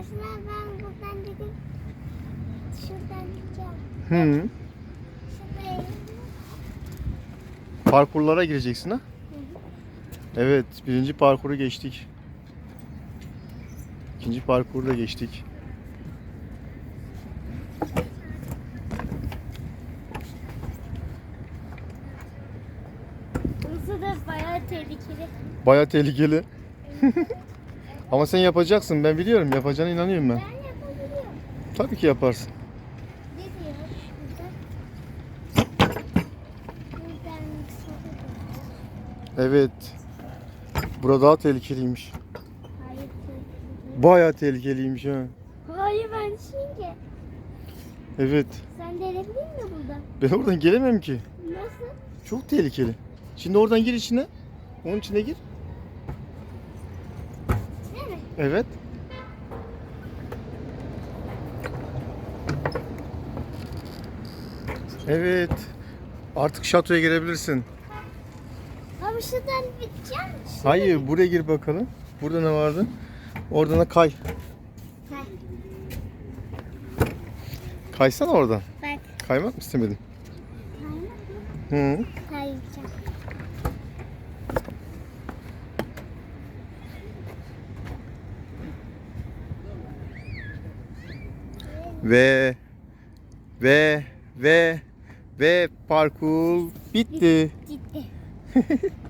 Aslında ben buradan dedim. Şuradan gideceğim. Hı. Şuraya. Parkurlara gireceksin ha? Evet, birinci parkuru geçtik. İkinci parkuru da geçtik. Burası da bayağı tehlikeli. Baya tehlikeli. Ama sen yapacaksın, ben biliyorum. Yapacağına inanıyorum ben. Ben yapabiliyorum. Tabii ki yaparsın. Ne diyor burada? Buradan sonra Evet. Burada daha tehlikeliymiş. Hayır. tehlikeli. Baya tehlikeliymiş ha. Hayır ben şimdi. Evet. Sen gelebilir mi burada? Ben oradan gelemem ki. Nasıl? Çok tehlikeli. Şimdi oradan gir içine. Onun içine gir. Evet. Evet. Artık şatoya girebilirsin. Ama şuradan gideceğim. Hayır, buraya gir bakalım. Burada ne vardı? Oradan da kay. Bak. Kaysana oradan. Bak. Kaymak mı istemedin? Kaymak mı? Hı. Kayacağım. Ve ve ve ve parkur bitti. Gitti.